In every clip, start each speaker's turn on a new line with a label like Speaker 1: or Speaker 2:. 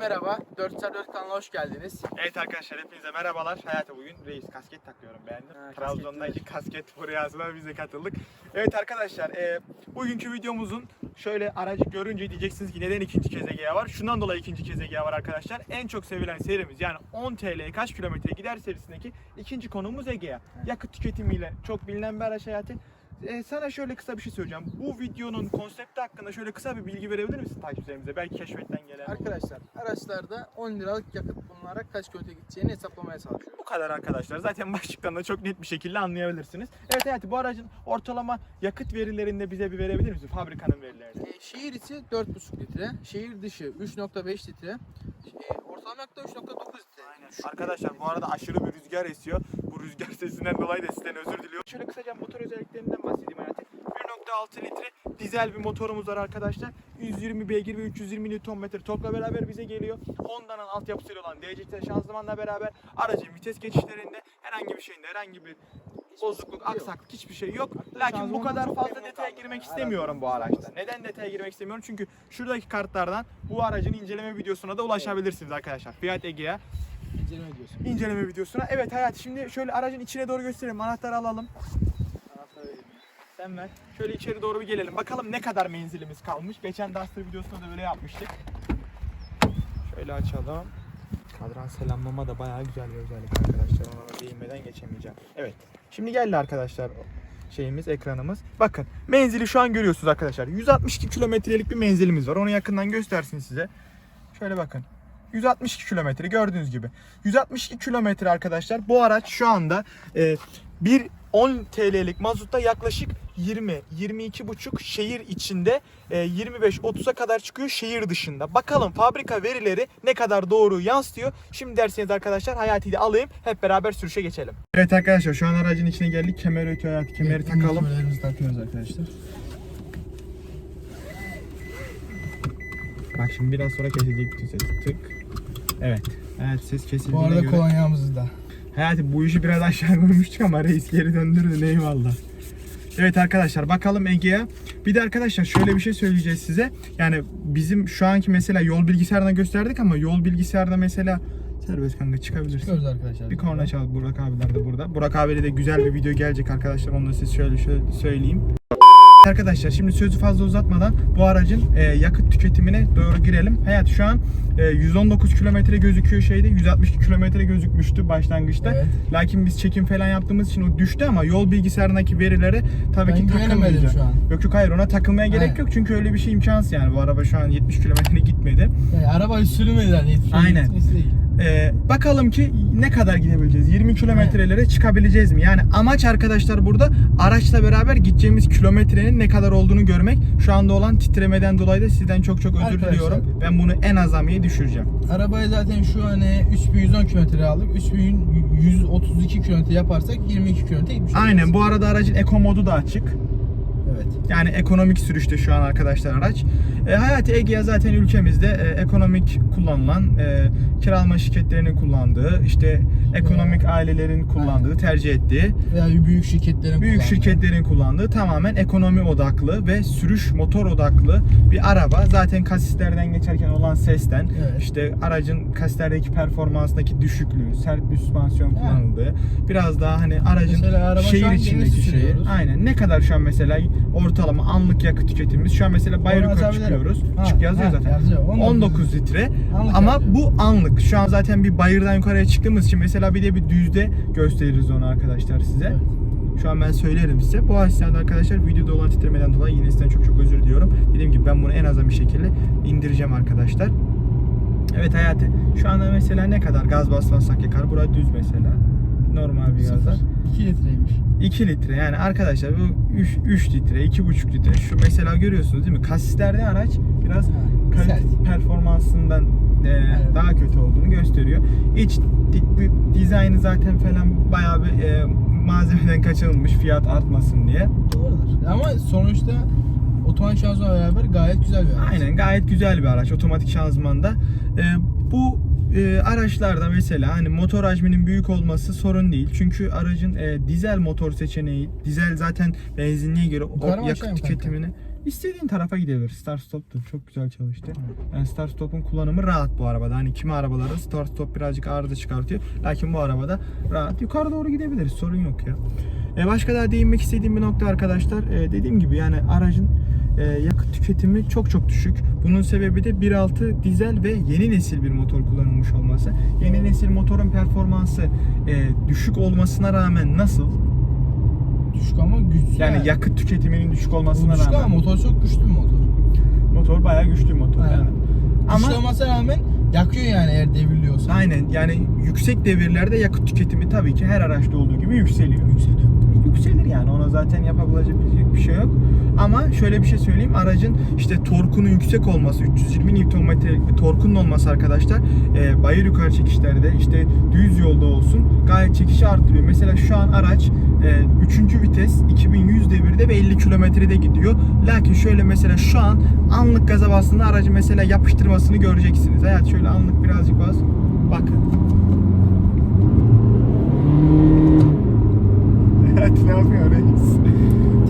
Speaker 1: merhaba. 4x4 kanalına hoş geldiniz.
Speaker 2: Evet arkadaşlar hepinize merhabalar. Hayata bugün reis kasket takıyorum beğendim.
Speaker 1: Ha,
Speaker 2: Trabzon'daki kasket furyasına biz de katıldık. Evet arkadaşlar e, bugünkü videomuzun şöyle aracı görünce diyeceksiniz ki neden ikinci kez Egea var? Şundan dolayı ikinci kez Egea var arkadaşlar. En çok sevilen serimiz yani 10 TL'ye kaç kilometre gider serisindeki ikinci konumuz Egea. Yakıt tüketimiyle çok bilinen bir araç Hayati. E, sana şöyle kısa bir şey söyleyeceğim. Bu videonun konsepti hakkında şöyle kısa bir bilgi verebilir misin takipçilerimize? Belki keşfetten gelen.
Speaker 1: Arkadaşlar araçlarda 10 liralık yakıt bulunarak kaç kilometre gideceğini hesaplamaya çalışıyoruz.
Speaker 2: Bu kadar arkadaşlar. Zaten başlıktan da çok net bir şekilde anlayabilirsiniz. Evet Hayati bu aracın ortalama yakıt verilerini de bize bir verebilir misin? Fabrikanın verilerini.
Speaker 1: E, şehir içi 4,5 litre, şehir dışı 3,5 litre, e, ortalama yakıt da 3,9 litre. Şu-
Speaker 2: Arkadaşlar bu arada aşırı bir rüzgar esiyor. Bu rüzgar sesinden dolayı da sizden özür diliyorum. Şöyle kısaca motor özelliklerinden bahsedeyim Hayati. 1.6 litre dizel bir motorumuz var arkadaşlar. 120 beygir ve 320 Nm torkla beraber bize geliyor. Honda'nın altyapısıyla olan DCT şanzımanla beraber aracın vites geçişlerinde herhangi bir şeyinde herhangi bir bozukluk, aksaklık hiçbir şey yok. Lakin bu kadar fazla detaya girmek istemiyorum bu araçta. Neden detaya girmek istemiyorum? Çünkü şuradaki kartlardan bu aracın inceleme videosuna da ulaşabilirsiniz arkadaşlar. Fiat Egea
Speaker 1: İnceleme diyorsun.
Speaker 2: inceleme videosuna. Evet Hayat şimdi şöyle aracın içine doğru gösterelim. Anahtarı alalım.
Speaker 1: Anahtarı vereyim.
Speaker 2: Sen ver. Şöyle içeri doğru bir gelelim. Bakalım ne kadar menzilimiz kalmış. Geçen Duster videosunda da öyle yapmıştık. Şöyle açalım. Kadran selamlama da bayağı güzel bir özellik arkadaşlar. Ona değinmeden geçemeyeceğim. Evet. Şimdi geldi arkadaşlar şeyimiz, ekranımız. Bakın menzili şu an görüyorsunuz arkadaşlar. 162 kilometrelik bir menzilimiz var. Onu yakından göstersin size. Şöyle bakın. 162 kilometre gördüğünüz gibi. 162 kilometre arkadaşlar. Bu araç şu anda e, bir 10 TL'lik mazutta yaklaşık 20 22,5 şehir içinde e, 25-30'a kadar çıkıyor şehir dışında. Bakalım fabrika verileri ne kadar doğru yansıtıyor. Şimdi derseniz arkadaşlar Hayati'yi de alayım. Hep beraber sürüşe geçelim. Evet arkadaşlar şu an aracın içine geldik. Kemer ötüyor Hayati. Kemeri takalım.
Speaker 1: Kemerlerimizi takıyoruz arkadaşlar.
Speaker 2: Bak şimdi biraz sonra kesilecek bütün ses. Tık. Evet. Evet ses kesildiğine
Speaker 1: Bu arada
Speaker 2: göre.
Speaker 1: kolonyamızı da.
Speaker 2: Hayati bu işi biraz aşağı koymuştuk ama reis geri döndürdün eyvallah. Evet arkadaşlar bakalım Ege'ye. Bir de arkadaşlar şöyle bir şey söyleyeceğiz size. Yani bizim şu anki mesela yol bilgisayarına gösterdik ama yol bilgisayarda mesela serbest kanka çıkabilirsin.
Speaker 1: Çıkıyoruz arkadaşlar.
Speaker 2: Bir korna çal Burak abiler de burada. Burak abiyle de güzel bir video gelecek arkadaşlar. Onu da size şöyle, şöyle söyleyeyim. Arkadaşlar şimdi sözü fazla uzatmadan bu aracın e, yakıt tüketimine doğru girelim. Hayat şu an e, 119 kilometre gözüküyor şeyde. 162 kilometre gözükmüştü başlangıçta.
Speaker 1: Evet.
Speaker 2: Lakin biz çekim falan yaptığımız için o düştü ama yol bilgisayarındaki verileri tabii
Speaker 1: Ben
Speaker 2: ki takılmayacak.
Speaker 1: şu an.
Speaker 2: Yok yok hayır ona takılmaya gerek
Speaker 1: Aynen.
Speaker 2: yok çünkü öyle bir şey imkansız yani. Bu araba şu an 70 kilometre gitmedi.
Speaker 1: Yani araba sürmeden yetişiyor.
Speaker 2: Aynen.
Speaker 1: değil.
Speaker 2: Ee, bakalım ki ne kadar gidebileceğiz? 20 kilometrelere çıkabileceğiz mi? Yani amaç arkadaşlar burada araçla beraber gideceğimiz kilometrenin ne kadar olduğunu görmek. Şu anda olan titremeden dolayı da sizden çok çok özür
Speaker 1: Arkadaşlar.
Speaker 2: diliyorum. Ben bunu en azamiye düşüreceğim.
Speaker 1: Arabayı zaten şu an e, 3110 kilometre aldık. 3132 kilometre yaparsak 22 kilometre gitmiş
Speaker 2: Aynen bu arada aracın eko modu da açık.
Speaker 1: Evet.
Speaker 2: Yani ekonomik sürüşte şu an arkadaşlar araç. E, Hayati Egea zaten ülkemizde e, ekonomik kullanılan, e, kiralama şirketlerinin kullandığı, işte ekonomik ailelerin kullandığı, tercih ettiği
Speaker 1: Veya büyük şirketlerin
Speaker 2: Büyük
Speaker 1: kullandığı.
Speaker 2: şirketlerin kullandığı tamamen ekonomi odaklı ve sürüş motor odaklı bir araba. Zaten kasislerden geçerken olan sesten,
Speaker 1: Evet.
Speaker 2: işte aracın kasislerdeki performansındaki düşüklüğü, sert bir süspansiyon kullanıldığı, biraz daha hani aracın şehir içindeki şeyi. Aynen. Ne kadar şu an mesela ortalama anlık yakıt tüketimimiz? Şu an mesela Bayrak'a çıkıyoruz.
Speaker 1: Ha,
Speaker 2: Çık yazıyor
Speaker 1: ha,
Speaker 2: zaten.
Speaker 1: yazıyor.
Speaker 2: 19,
Speaker 1: 19
Speaker 2: litre.
Speaker 1: Anlık
Speaker 2: Ama
Speaker 1: yazıyor.
Speaker 2: bu anlık. Şu an zaten bir bayırdan yukarıya çıktığımız için mesela bir de bir düzde gösteririz onu arkadaşlar size.
Speaker 1: Evet.
Speaker 2: Şu an ben söylerim size. Bu esnada arkadaşlar videoda olan titremeden dolayı yine sizden çok çok özür diliyorum. Dediğim gibi ben bunu en azından bir şekilde indireceğim arkadaşlar. Evet Hayati. Şu anda mesela ne kadar gaz basmazsak yakar? Burası düz mesela. Normal bir gazda.
Speaker 1: 2 litreymiş.
Speaker 2: 2 litre yani arkadaşlar bu 3, 3 litre, 2,5 litre. Şu mesela görüyorsunuz değil mi? Kasislerde araç biraz kalite
Speaker 1: sert.
Speaker 2: performansından e, daha kötü olduğunu gösteriyor. İç di- di- dizaynı zaten falan bayağı bir e, malzemeden kaçınılmış fiyat artmasın diye.
Speaker 1: Doğrudur. Ama sonuçta otomatik şanzımanla beraber gayet güzel bir araç.
Speaker 2: Aynen gayet güzel bir araç otomatik şanzımanda. E, bu e, araçlarda mesela hani motor hacminin büyük olması sorun değil. Çünkü aracın e, dizel motor seçeneği, dizel zaten benzinliğe göre o
Speaker 1: Yukarı
Speaker 2: yakıt
Speaker 1: mı kanka?
Speaker 2: tüketimini istediğin tarafa gidebilir. Start stop da çok güzel çalıştı. Yani start stop'un kullanımı rahat bu arabada. Hani kimi arabalarda start stop birazcık arıza çıkartıyor. Lakin bu arabada rahat yukarı doğru gidebiliriz. Sorun yok ya. E başka daha değinmek istediğim bir nokta arkadaşlar. E, dediğim gibi yani aracın e, yakıt tüketimi çok çok düşük. Bunun sebebi de 1.6 dizel ve yeni nesil bir motor kullanılmış olması. Yeni nesil motorun performansı e, düşük olmasına rağmen nasıl?
Speaker 1: Düşük ama güçlü.
Speaker 2: Yani yakıt tüketiminin düşük olmasına
Speaker 1: düşük ama
Speaker 2: rağmen.
Speaker 1: motor çok güçlü bir motor.
Speaker 2: Motor bayağı güçlü bir motor.
Speaker 1: Aynen.
Speaker 2: Yani.
Speaker 1: Ama
Speaker 2: Ama
Speaker 1: olmasına rağmen yakıyor yani eğer devriliyorsa.
Speaker 2: aynen yani yüksek devirlerde yakıt tüketimi tabii ki her araçta olduğu gibi yükseliyor.
Speaker 1: Yükseliyor.
Speaker 2: Yükselir yani ona zaten yapabilecek bir şey yok. Ama şöyle bir şey söyleyeyim aracın işte torkunun yüksek olması 320 Nm'lik bir torkunun olması arkadaşlar e, bayır yukarı çekişlerde işte düz yolda olsun gayet çekişi arttırıyor. Mesela şu an araç e, 3. vites 2100 devirde ve 50 kilometrede gidiyor. Lakin şöyle mesela şu an anlık gaza bastığında aracı mesela yapıştırmasını göreceksiniz. Hayat şöyle anlık birazcık bas. Bakın. Evet ne yapıyor reis?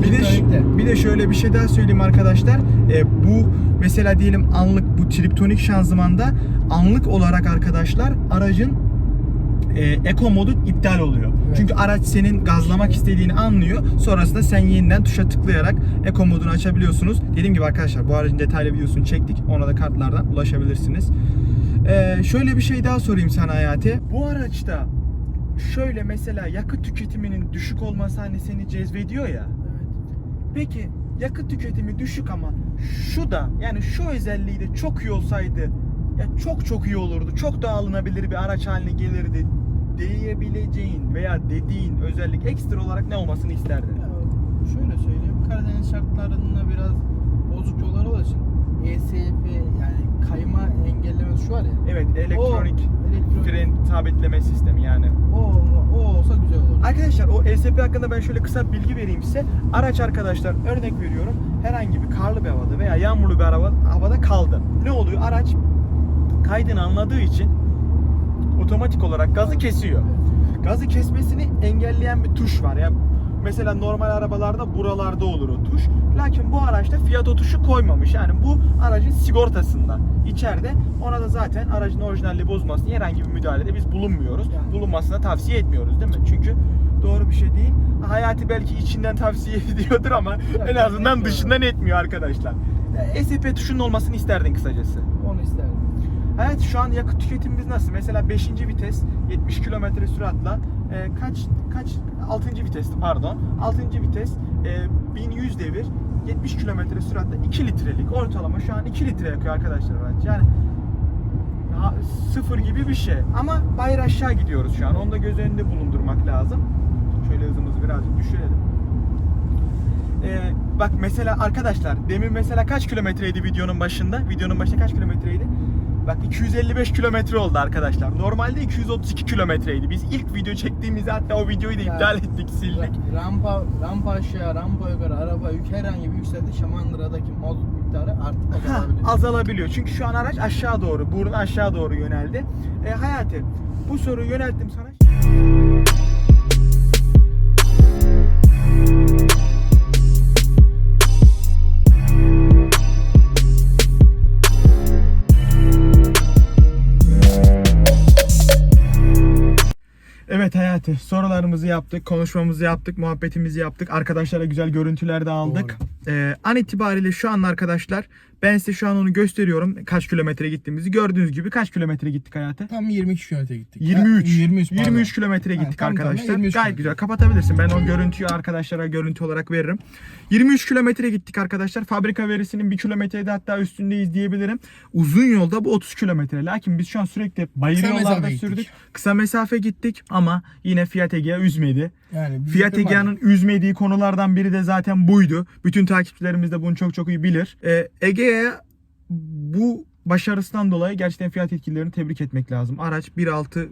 Speaker 2: Bir de, bir de şöyle bir şey daha söyleyeyim arkadaşlar. E, bu mesela diyelim anlık bu triptonik şanzımanda anlık olarak arkadaşlar aracın e, eko modu iptal oluyor.
Speaker 1: Evet.
Speaker 2: Çünkü araç senin gazlamak istediğini anlıyor. Sonrasında sen yeniden tuşa tıklayarak eko modunu açabiliyorsunuz. Dediğim gibi arkadaşlar bu aracın detaylı videosunu çektik. Ona da kartlardan ulaşabilirsiniz. E, şöyle bir şey daha sorayım sana Hayati. Bu araçta şöyle mesela yakıt tüketiminin düşük olması hani seni cezbediyor ya. Peki yakıt tüketimi düşük ama şu da yani şu özelliği de çok iyi olsaydı ya çok çok iyi olurdu. Çok daha alınabilir bir araç haline gelirdi diyebileceğin veya dediğin özellik ekstra olarak ne olmasını isterdin?
Speaker 1: Ya, şöyle söyleyeyim. Karadeniz şartlarında biraz bozuk yollar olduğu için ESP yani kayma engellemesi şu var ya.
Speaker 2: Evet elektronik
Speaker 1: O, elektronik.
Speaker 2: fren sabitleme sistemi yani.
Speaker 1: O, o olsa güzel olur.
Speaker 2: Arkadaşlar o ESP hakkında ben şöyle kısa bilgi vereyim size. Araç arkadaşlar örnek veriyorum herhangi bir karlı bir havada veya yağmurlu bir araba, havada kaldı. Ne oluyor? Araç kaydını anladığı için otomatik olarak gazı kesiyor. Gazı kesmesini engelleyen bir tuş var. Ya mesela normal arabalarda buralarda olur o tuş. Lakin bu araçta Fiat o tuşu koymamış. Yani bu aracın sigortasında. içeride ona da zaten aracın orijinalliği bozmasını herhangi bir müdahalede biz bulunmuyoruz.
Speaker 1: Yani.
Speaker 2: Bulunmasını tavsiye etmiyoruz değil mi? Çünkü doğru bir şey değil. Hayati belki içinden tavsiye ediyordur ama en azından
Speaker 1: etmiyor.
Speaker 2: dışından etmiyor arkadaşlar. E, SP tuşunun olmasını isterdin kısacası.
Speaker 1: Onu isterdim.
Speaker 2: Evet şu an yakıt tüketimimiz nasıl? Mesela 5. vites 70 km süratla e, kaç kaç 6. vites pardon 6. vites e, 1100 devir 70 km süratle 2 litrelik ortalama şu an 2 litre yakıyor arkadaşlar araç. Yani ha, sıfır gibi bir şey. Ama bayır aşağı gidiyoruz şu an. Onu da göz önünde bulundurmak lazım. Şöyle hızımızı birazcık düşürelim. Ee, bak mesela arkadaşlar demin mesela kaç kilometreydi videonun başında? Videonun başında kaç kilometreydi? Bak 255 kilometre oldu arkadaşlar. Normalde 232 kilometreydi. Biz ilk video çektiğimizde hatta o videoyu da iptal ettik, sildik.
Speaker 1: Rampa, rampa aşağı, rampa yukarı, araba yük herhangi bir yükseldi. Şamandıra'daki mazot miktarı artık
Speaker 2: Ha,
Speaker 1: azalabilir.
Speaker 2: azalabiliyor. Çünkü şu an araç aşağı doğru, burun aşağı doğru yöneldi. E, Hayati, bu soruyu yönelttim sana. Hayati, sorularımızı yaptık, konuşmamızı yaptık, muhabbetimizi yaptık. Arkadaşlara güzel görüntüler de aldık. Ee, an itibariyle şu an arkadaşlar ben size şu an onu gösteriyorum kaç kilometre gittiğimizi. Gördüğünüz gibi kaç kilometre gittik Hayati?
Speaker 1: Tam 22 kilometre gittik.
Speaker 2: 23.
Speaker 1: Ha, 23, pardon.
Speaker 2: 23 kilometre
Speaker 1: Ha,
Speaker 2: gittik
Speaker 1: tam tamına
Speaker 2: arkadaşlar.
Speaker 1: 23
Speaker 2: Gayet güzel. Kapatabilirsin. Ben o görüntüyü arkadaşlara görüntü olarak veririm. 23 kilometre gittik arkadaşlar. Fabrika verisinin 1 kilometrede hatta üstündeyiz diyebilirim. Uzun yolda bu 30 kilometre. Lakin biz şu an sürekli bayır
Speaker 1: Kısa
Speaker 2: yollarda
Speaker 1: gittik.
Speaker 2: sürdük. Kısa mesafe gittik ama yine Fiat Egea üzmedi.
Speaker 1: Yani kırmadı.
Speaker 2: Egea'nın üzmediği konulardan biri de zaten buydu. Bütün takipçilerimiz de bunu çok çok iyi bilir. Ee, Egea'ya bu başarısından dolayı gerçekten Fiat yetkililerini tebrik etmek lazım. Araç 1.6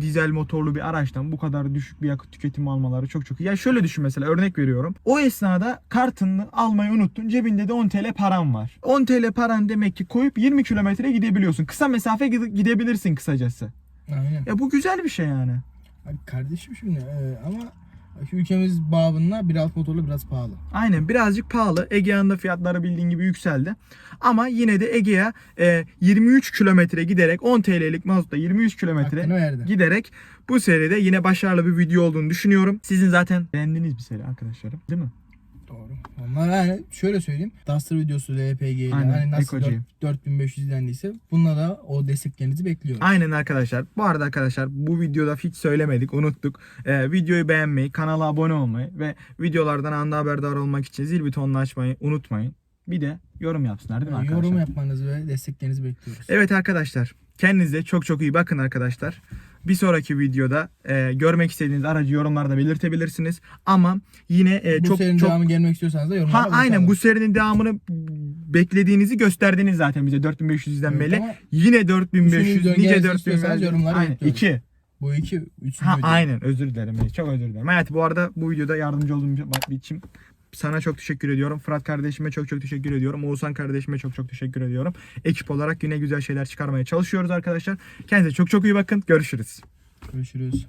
Speaker 2: dizel motorlu bir araçtan bu kadar düşük bir yakıt tüketimi almaları çok çok iyi. Ya şöyle düşün mesela örnek veriyorum. O esnada kartını almayı unuttun. Cebinde de 10 TL param var. 10 TL paran demek ki koyup 20 kilometre gidebiliyorsun. Kısa mesafe gide- gidebilirsin kısacası.
Speaker 1: Aynen.
Speaker 2: Ya bu güzel bir şey yani.
Speaker 1: Abi kardeşim şimdi e, ama ülkemiz babında 1.6 motorlu biraz pahalı.
Speaker 2: Aynen birazcık pahalı. Egea'nın da fiyatları bildiğin gibi yükseldi. Ama yine de Egea e, 23 kilometre giderek 10 TL'lik mazotla 23 kilometre giderek bu seride yine başarılı bir video olduğunu düşünüyorum. Sizin zaten beğendiğiniz bir seri arkadaşlarım değil mi?
Speaker 1: Doğru. Onlar yani şöyle söyleyeyim. Duster videosu LPG ile
Speaker 2: Aynen,
Speaker 1: hani nasıl
Speaker 2: Eco G.
Speaker 1: 4, 4500 izlendiyse bunlara o desteklerinizi bekliyorum.
Speaker 2: Aynen arkadaşlar. Bu arada arkadaşlar bu videoda hiç söylemedik, unuttuk. Ee, videoyu beğenmeyi, kanala abone olmayı ve videolardan anda haberdar olmak için zil butonunu açmayı unutmayın. Bir de yorum yapsınlar değil mi
Speaker 1: Yani
Speaker 2: arkadaşlar?
Speaker 1: yorum yapmanızı ve desteklerinizi bekliyoruz.
Speaker 2: Evet arkadaşlar. Kendinize çok çok iyi bakın arkadaşlar. Bir sonraki videoda e, görmek istediğiniz aracı yorumlarda belirtebilirsiniz. Ama yine e,
Speaker 1: bu
Speaker 2: çok
Speaker 1: serinin
Speaker 2: çok
Speaker 1: devamı gelmek istiyorsanız da yorumlara
Speaker 2: Ha aynen bu serinin devamını beklediğinizi gösterdiniz zaten bize 4500 izlenmeli.
Speaker 1: Evet ama
Speaker 2: Yine 4500
Speaker 1: Üçüncü
Speaker 2: nice
Speaker 1: gelmesi
Speaker 2: 4000
Speaker 1: istiyorsanız yorumlara
Speaker 2: Aynen
Speaker 1: bekliyoruz.
Speaker 2: 2.
Speaker 1: bu iki, üçüncü
Speaker 2: Ha aynen özür dilerim. Çok özür dilerim. Hayat bu arada bu videoda yardımcı olduğum için sana çok teşekkür ediyorum. Fırat kardeşime çok çok teşekkür ediyorum. Oğuzhan kardeşime çok çok teşekkür ediyorum. Ekip olarak yine güzel şeyler çıkarmaya çalışıyoruz arkadaşlar. Kendinize çok çok iyi bakın. Görüşürüz.
Speaker 1: Görüşürüz.